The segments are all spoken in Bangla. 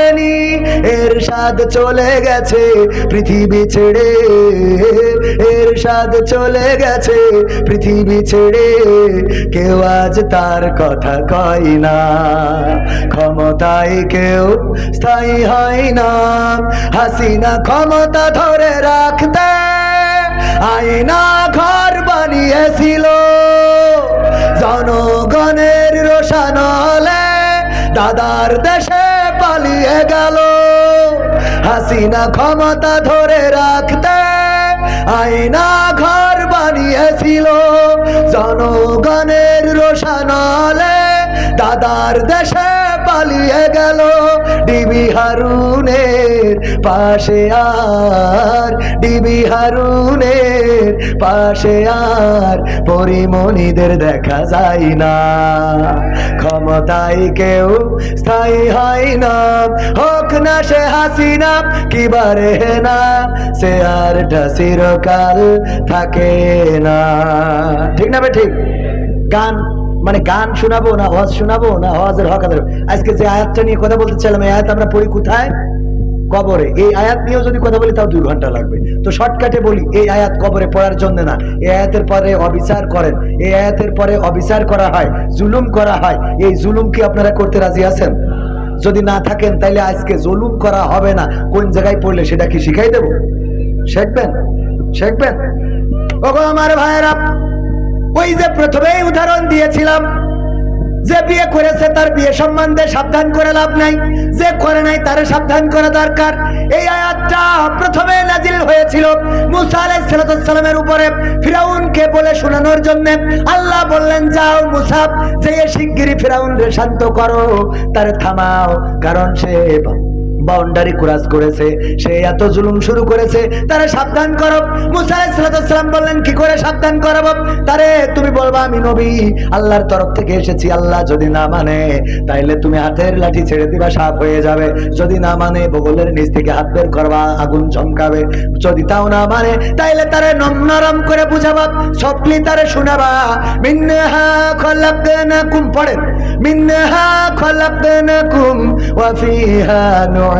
রাখেনি এর স্বাদ চলে গেছে পৃথিবী ছেড়ে। এর স্বাদ চলে গেছে পৃথিবী ছেড়ে। কেউ আজ তার কথা কয় না, ক্ষমতায় কেউ স্থায়ী হয় না। হাসিনা ক্ষমতা ধরে রাখতে, আয়না ঘর বানিয়েছিল। জনগণের রোশানলে দাদার দেশে পালিয়ে গেল। হাসিনা ক্ষমতা ধরে রাখতে আইনা ঘর বানিয়েছিল। জনগণের রোশানলে দাদার দেশে পালিয়ে গেল ডিবি হারুনের পাশে আর, ডিবি হারুনের পাশে আর, পরিমণিদের দেখা যায় না। ক্ষমতায় কেউ স্থায়ী হয় না। হোক না সে হাসিনা কিবারে না, সে আর চিরকাল থাকে না। ঠিক না বে ঠিক? গান মানে গান শোনাবো না হজ শোনাবো না হজের হক আদায় আজকে যে আয়াতটা নিয়ে কথা বলতে চাইলাম, এই আয়াত আমরা পড়ি কোথায়? কবরে। এই আয়াত নিয়েও যদি কথা বলি, তাও দুই ঘণ্টা লাগবে। তো শর্টকাটে বলি, এই আয়াত কবরে পড়ার জন্য না। এই আয়াতের পরে অবিচার করেন। এই আয়াতের পরে অবিচার করা হয়, জুলুম করা হয়। এই জুলুম কি আপনারা করতে রাজি আছেন? যদি না থাকেন, তাইলে আজকে জুলুম করা হবে না। কোন জায়গায় পড়লে সেটা কি শিখাই দেব? শিখবেন? শিখবেন? ওগো আমার ভাইয়েরা ওই যে প্রথমেই উদাহরণ দিয়েছিলাম, যে বিয়ে করেছে তার বিয়ে সম্বন্ধে সাবধান করে লাভ নাই, যে করে নাই তারে সাবধান করা দরকার। এই আয়াতটা প্রথমে নাজিল হয়েছিল মুসা আলাইহিস সালামের উপরে ফিরাউনকে বলে শোনানোর জন্য। আল্লাহ বললেন, যাও মুসা যে শিগগিরই ফিরাউন রে শান্ত করো, তারে থামাও, কারণ সে বাউন্ডারি ক্রাস করেছে, সে এত জুলুম শুরু করেছে, তারে সাবধান করো। মুসা আলাইহিসসালাম বললেন, কি করে সাবধান করাবো? তারে, তুমি বলবা, আমি নবী, আল্লাহর তরফ থেকে এসেছি, আল্লাহ যদি না মানে তাইলে তুমি হাতের লাঠি ছেড়ে দিবা, সাপ হয়ে যাবে। যদি না মানে বগলের নিচ থেকে হাত বের করবা, আগুন চমকাবে। যদি তাও না মানে তাইলে তারে নরম করে বুঝাবা সবলি তারে শোনাবা, মিন্নাহা খলাকনাকুম পড়েন। মিন্নাহা খলাকনাকুম ওয়া ফিহা নুঈদুকুম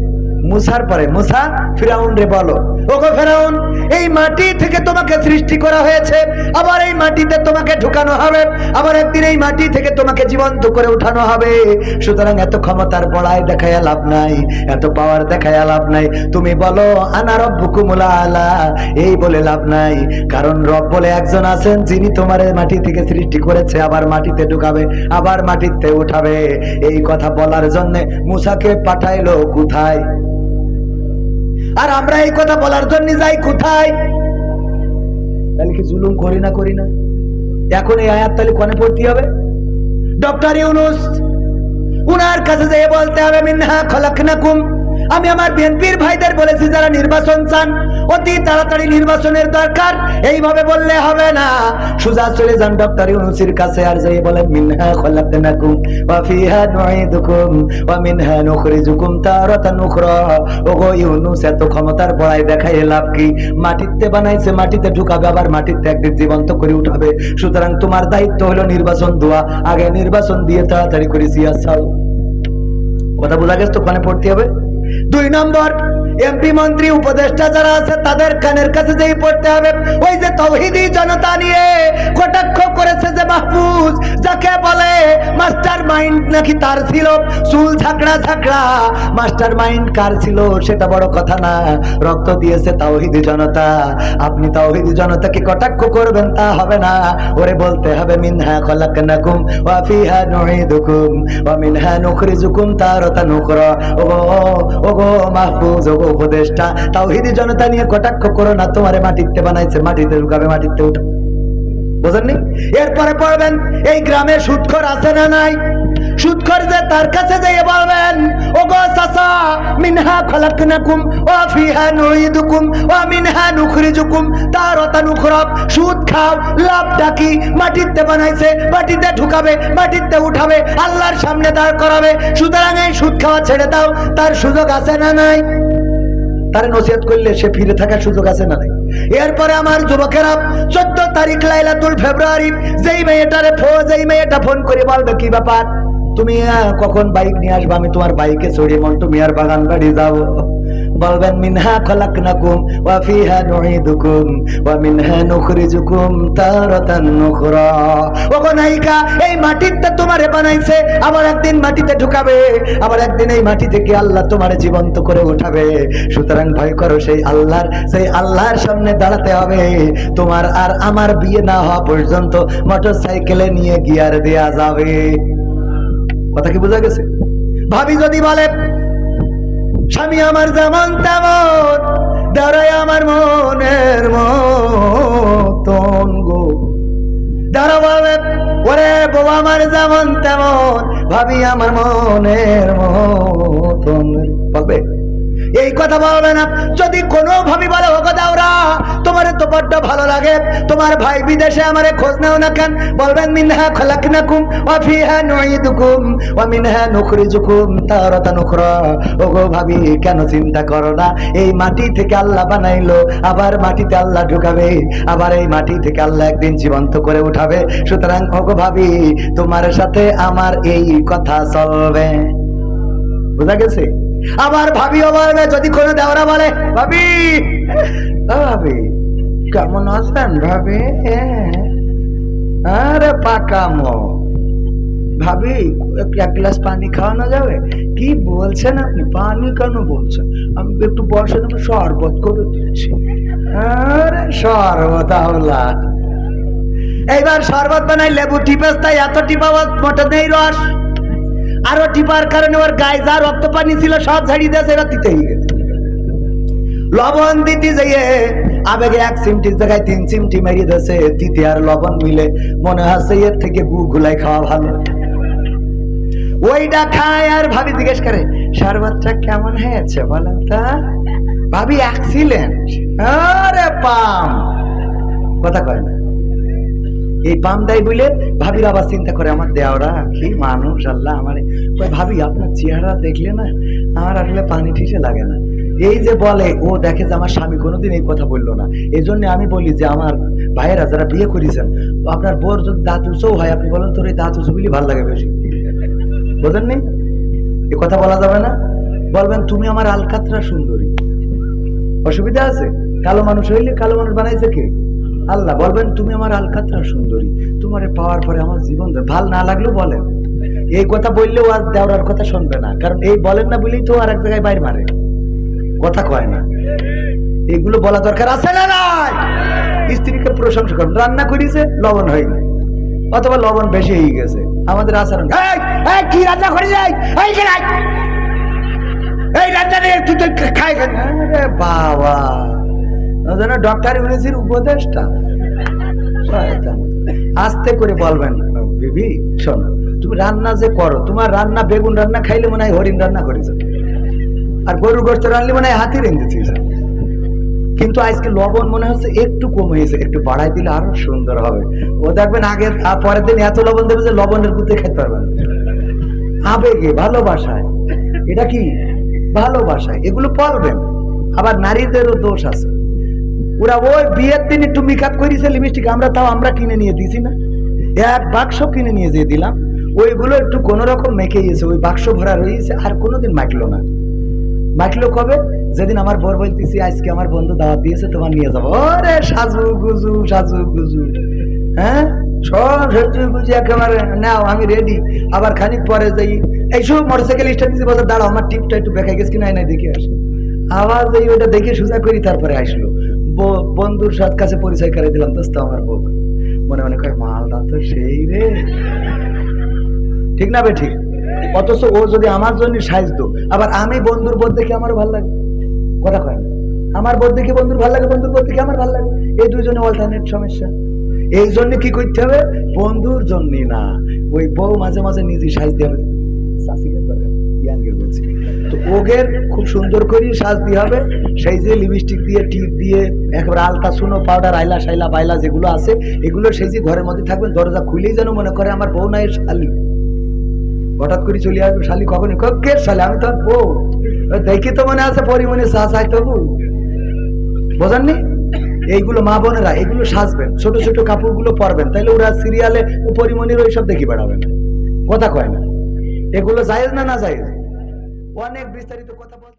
মুসার পরে মুসা ফিরাউন রে বলো। ওগো ফেরাউন, এই মাটি থেকে তোমাকে সৃষ্টি করা হয়েছে। আবার এই মাটিতে তোমাকে ঢুকানো হবে। আবার একদিন এই মাটি থেকে তোমাকে জীবন্ত করে উঠানো হবে। সুতরাং এত ক্ষমতার বড়াই দেখায় লাভ নাই, এত পাওয়ার দেখায় লাভ নাই। তুমি বলো, আনা রব্বুকুমুল আলা এই বলে লাভ নাই, কারণ রব বলে একজন আছেন, যিনি তোমার মাটি থেকে সৃষ্টি করেছে, আবার মাটিতে ঢুকাবে, আবার মাটিতে উঠাবে। এই কথা বলার জন্য মুসাকে পাঠাইলো কোথায়? আর আমরা এই কথা বলার জন্য যাই কোথায়? তাহলে কি জুলুম করি না করি না? এখন এই আয়াত তাহলে কনে পড়তে হবে? ডক্টর ইউনুস, উনার কাছে যেয়ে বলতে হবে, মিনহা খলাকনাকুম। আমি আমার বিএনপির ভাইদের বলেছি যারা নির্বাচন চান, অতি তাড়াতাড়ি নির্বাচনের দরকার। এইভাবে বললে হবে না। সুজা চলে যান ডক্টর ইউনুসের কাছে আর যাই বলেন, মিনহা খলাকনাকুম ওয়া ফিহা নুঈদুকুম ওয়া মিনহা নুখরিজুকুম তারাতান উখরা। ওগো ইউনুস, এত ক্ষমতার বড়াই দেখাই লাভ কি? মাটিতে বানাইছে, মাটিতে ঢুকাবে, আবার মাটিতে একদিন জীবন্ত করে উঠাবে। সুতরাং তোমার দায়িত্ব হলো নির্বাচন দেওয়া। আগে নির্বাচন দিয়ে তাড়াতাড়ি করে সিয়াস কথা বোঝা গেছে তো? কানে পড়তে হবে? দুই নম্বর এমপি মন্ত্রী, উপদেষ্টা যারা আছে, তাদের কানের কাছে যেই পড়তে হবে, ওই যে তৌহিদি জনতা নিয়ে কটাক্ষ করেছে যে মাহফুজ, যাকে বলে মাস্টার মাইন্ড নাকি তার ছিল? চুল ঝাঁকড়া ঝাঁকড়া। মাস্টার মাইন্ড কার ছিল? সেটা বড় কথা না। রক্ত দিয়েছে তাওহিদি জনতা। আপনি তাওহিদি জনতাকে কটাক্ষ করবেন, তা হবে না। ওরে বলতে হবে, মিনহা খলাকনাকুম ওয়া ফিহা নুঈদুকুম ওয়া মিনহা নুখরিজুকুম তারাতান উখরা ওগো ওগো মাহফুজ ওগো উপদেশটা তাওহিদি জনতা নিয়ে কটাক্ষ করো না, তোমারে মাটিতে বানাইছে, মাটিতে ঢুকাবে, মাটিতে উঠা। বোঝেননি? এরপরে পড়বেন এই গ্রামে সুৎখর আছে না নাই? সুৎখর যে তার কাছে যেয়ে বলবেন ও গো চাচা, মিনহা খলাকনাকুম ও ফিহা নুইদুকুম ও মিনহা নুখরিজুকুম তারতা নুখরাব সুদ খাও, লাভ ডাকি, মাটিতে বানাইছে, মাটিতে ঢুকাবে, মাটিতে উঠাবে, আল্লাহর সামনে দাঁড় করাবে, সুতরাং এই সুদ খাওয়া ছেড়ে দাও, তার সুযোগ আছে না নাই? তার নসিহত করলে সে ফিরে থাকার সুযোগ আছে না নাই? এরপরে আমার যুবকেরা চোদ্দ তারিখ লাইলাতুল ফেব্রুয়ারি, যেই মেয়েটারে ফো, যেই মেয়েটা ফোন করে বলবে, কি ব্যাপার? তুমি কখন বাইক নিয়ে আসবে? আমি তোমার বাইকে চড়িয়ে তুমি আর বাগান বাড়ি যাব বলবেন, মিনহা খলাকনাকুম ওয়া ফিহা নুঈদুকুম ওয়া মিনহা নুখরিজুকুম তারাতান নুখরা। ওগো নায়িকা, এই মাটিতে তোমারে বানাইছে, আবার একদিন মাটিতে ঢুকাবে, আবার একদিন এই মাটি থেকে আল্লাহ তোমারে জীবন্ত করে উঠাবে। সুতরাং ভয় করো, সেই আল্লাহর সেই আল্লাহর সামনে দাঁড়াতে হবে। তোমার আর আমার বিয়ে না হওয়া পর্যন্ত মোটর সাইকেলে নিয়ে গিয়ার দেয়া যাবে। কথা কি বোঝা গেছে? ভাবি যদি বলে স্বামী আমার যেমন তেমন, দাঁড়ায় আমার মনের মতন গো। দাঁড়াবে ওরে বউ আমার যেমন তেমন, ভাবি আমার মনের মতন। বলবে এই কথা বলবে না। যদি কোনো ভাবি বলে ও কথা ওরা তোমার তো বড্ড ভালো লাগে। তোমার ভাই বিদেশে আমার খোঁজ নাও না কেন? বলবেন, মিনহা খলাকনাকুম ওয়া ফিহা নুঈদুকুম ওয়া মিনহা নুখরিজুকুম তারাতান উখরা। ওগো ভাবি, কেন চিন্তা করো না। এই মাটি থেকে আল্লাহ বানাইলো, আবার মাটিতে আল্লাহ ঢুকাবে, আবার এই মাটি থেকে আল্লাহ একদিন জীবন্ত করে উঠাবে। সুতরাং, ওগো ভাবি, তোমার সাথে আমার এই কথা চলবে। বোঝা গেছে? আবার ভাবিও বলবে যদি কোনো দেওরা বলে, ভাবি ভাবি, কেমন আছেন ভাবি? আরে পাকামো ভাবি এক- গ্লাস পানি খাওয়ানো যাবে? কি বলছেন আপনি? পানি কেন বলছেন? আমি একটু বসেন আমি শরবত করে দিচ্ছি। আরে শরবত আওলা এইবার শরবত বানাই লেবু টিপেস, তাই এত টিপাবত মোটে নেই রস। আরও টিপার কারণে ওর গায়ে যা রক্ত পানি ছিল, সব ঝাড়িয়ে তিতে হয়ে গেছে। লবণ দিতে যাইয়ে আবেগে এক চিমটির জায়গায় তিন চিমটি মেরিয়ে দিয়েছে। তিতে আর লবণ মিলে মনে হচ্ছে এর থেকে গু গুলাই খাওয়া ভালো। ওইটা খায় আর ভাবি জিজ্ঞেস করে, শরবতটা কেমন হয়েছে বলেন তা? ভাবি অ্যাক্সিলেন্ট আরে পাম। কথা কয় না। এই পাম দেয় বলে, ভাবির আবার চিন্তা করে আমার দেওরা কি মানুষ, আল্লাহ আমার। ভাবি, আপনার চেহারা দেখলে না আমার আসলে পানি ঠিসে লাগে না। এই যে বলে, ও দেখে যে আমার স্বামী কোনোদিন এই কথা বলল না। এই জন্য আমি বলি যে, আমার ভাইয়েরা যারা বিয়ে করেছেন, আপনার বোর যদি দাঁত উঁচুও হয়, আপনি বলেন তোর এই দাঁত উঁচু বলি ভালো লাগে বেশি। বোঝেননি? এ কথা বলা যাবে না। বলবেন, তুমি আমার আলকাতরা সুন্দরী। অসুবিধা আছে? কালো মানুষ হইলে কালো মানুষ বানাইছে কে? আল্লাহ বলবেন, তুমি আমার আলকাতরা সুন্দরী। তোমারে পাওয়ার পরে আমার জীবন ভালো না লাগলেও বলেন। এই কথা বললেও আর দেওয়ার কথা শুনবে না। কারণ এই বলেন না বলেই তো আর এক জায়গায় বাইরে মারে। কথা কয় না। এগুলো বলা দরকার আছে না নাই? স্ত্রীকে প্রশংসা করুন। রান্না করিছে লবণ হয়নি অথবা লবণ বেশি হয়ে গেছে। আমাদের আচরণ কি রান্না করে যাই এই রান্না নিয়ে তুই তো খাই বাবা। ডক্টর ইউনিসির উপদেশটা। আস্তে করে বলবেন। বিবি শোনো তুমি রান্না যে করো তোমার রান্না বেগুন রান্না খাইলে মনে হয় হরিণ রান্না করেছ। আর গরুর গোস্ত রান্না মনে হয় হাতি রেঁধেছিস কিন্তু আজকে লবণ মনে হচ্ছে একটু কম হয়েছে একটু বাড়াই দিলে আরও সুন্দর হবে। ও দেখবেন আগের পরের দিন এত লবণ দেবে যে লবণের গুতে খেতে পারবেন আবেগে ভালোবাসায়। এটা কি? ভালোবাসায়। এগুলো বলবেন আবার নারীদেরও দোষ আছে। ওরা ওই বিয়ের দিন একটু মেকআপ করেছে লিপস্টিক আমরা তাও আমরা কিনে নিয়ে দিছি না। এক বাক্স কিনে নিয়ে যেয়ে দিলাম। ওইগুলো একটু কোনো রকম মেখে গেছে ওই বাক্স ভরা রয়েছে, আর কোনোদিন মাখলো না। মাখলো কবে? যেদিন আমার বর বলতেছি, আজকে আমার বন্ধু দাওয়াত দিয়েছে, তোমার নিয়ে যাব। ওরে সাজু গুজু সাজু গুজু। হ্যাঁ? সব সাজু গুজু একেবারে, নাও, আমি রেডি আবার খানিক পরে যাই, এই সব মোটরসাইকেল স্ট্যান্ড দিয়েছে বলতে দাঁড়াও, আমার টিপটা একটু বেঁকে গেছে, কিনা নাই দেখে আসি। আবার যাই ওটা দেখে সোজা করি, তারপরে আসলো। বন্ধুর সাথ কাছে পরিচয় করে দিলাম, দোস্ত আমার বউ। মনে মনে কয় মালদা তো সেই রে। ঠিক না বে, ঠিক? অথচ ও যদি আমার জন্য সাইজ দো, আবার আমি বন্ধুর বোধ দেখে আমার ভালো লাগে? কথা কয় আমার বোধ দেখি বন্ধুর ভালো লাগে, বন্ধুর বোধ দেখি আমার ভালো লাগে। এই দুজনে অল্টারনেট সমস্যা। এই জন্য কি করতে হবে? বন্ধুর জন্য না। ওই বউ মাঝে মাঝে নিজে সাজ দিয়ে বলছি। তো ওগের খুব সুন্দর করে সাজ দিয়ে হবে। সেই যে লিপস্টিক দিয়ে টিপ দিয়ে, একেবারে আলতা শুনো পাউডার আইলা সাইলা বাইলা যেগুলো আছে, এগুলো সেই যে ঘরের মধ্যে থাকবেন দরজা খুলেই যেন মনে করে আমার বউ নাই শালি। হঠাৎ করে চলে আসবে শালি কখনই? কে শালি? আমি তোর বউ। দেখে তো মনে আছে পরিমণি চা চাই তবু। বোঝাননি? এইগুলো মা বোনেরা, এগুলো সাজবেন। ছোট ছোট কাপড়গুলো পরবেন। তাইলে ওরা সিরিয়ালে পরিমণির ওইসব দেখি বেড়াবেন কথা কয় না। এগুলো জায়েজ না না জায়েজ অনেক বিস্তারিত কথা বল-